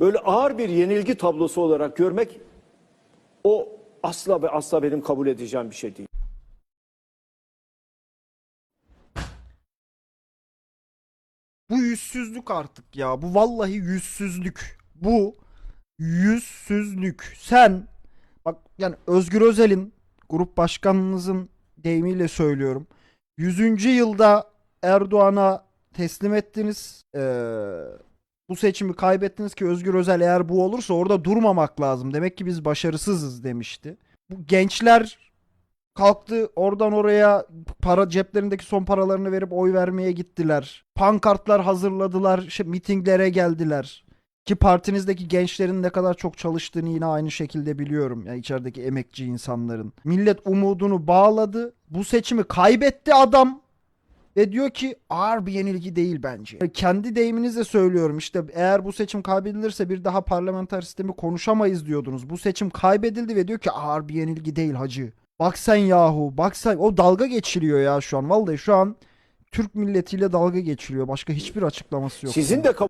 böyle ağır bir yenilgi tablosu olarak görmek o asla ve asla benim kabul edeceğim bir şey değil. Bu yüzsüzlük artık ya. Bu vallahi yüzsüzlük. Bu yüzsüzlük. Sen bak yani Özgür Özel'in grup başkanınızın deyimiyle söylüyorum. 100. yılda Erdoğan'a teslim ettiniz. Ee, bu seçimi kaybettiniz ki Özgür Özel eğer bu olursa orada durmamak lazım. Demek ki biz başarısızız demişti. Bu gençler kalktı oradan oraya para ceplerindeki son paralarını verip oy vermeye gittiler. Pankartlar hazırladılar, şey, mitinglere geldiler. Ki partinizdeki gençlerin ne kadar çok çalıştığını yine aynı şekilde biliyorum. Yani içerideki emekçi insanların. Millet umudunu bağladı. Bu seçimi kaybetti adam. Ve diyor ki ağır bir yenilgi değil bence. Kendi deyiminizle söylüyorum işte eğer bu seçim kaybedilirse bir daha parlamenter sistemi konuşamayız diyordunuz. Bu seçim kaybedildi ve diyor ki ağır bir yenilgi değil hacı. Bak sen yahu bak sen o dalga geçiliyor ya şu an. Vallahi şu an Türk milletiyle dalga geçiliyor. Başka hiçbir açıklaması yok. Sizin de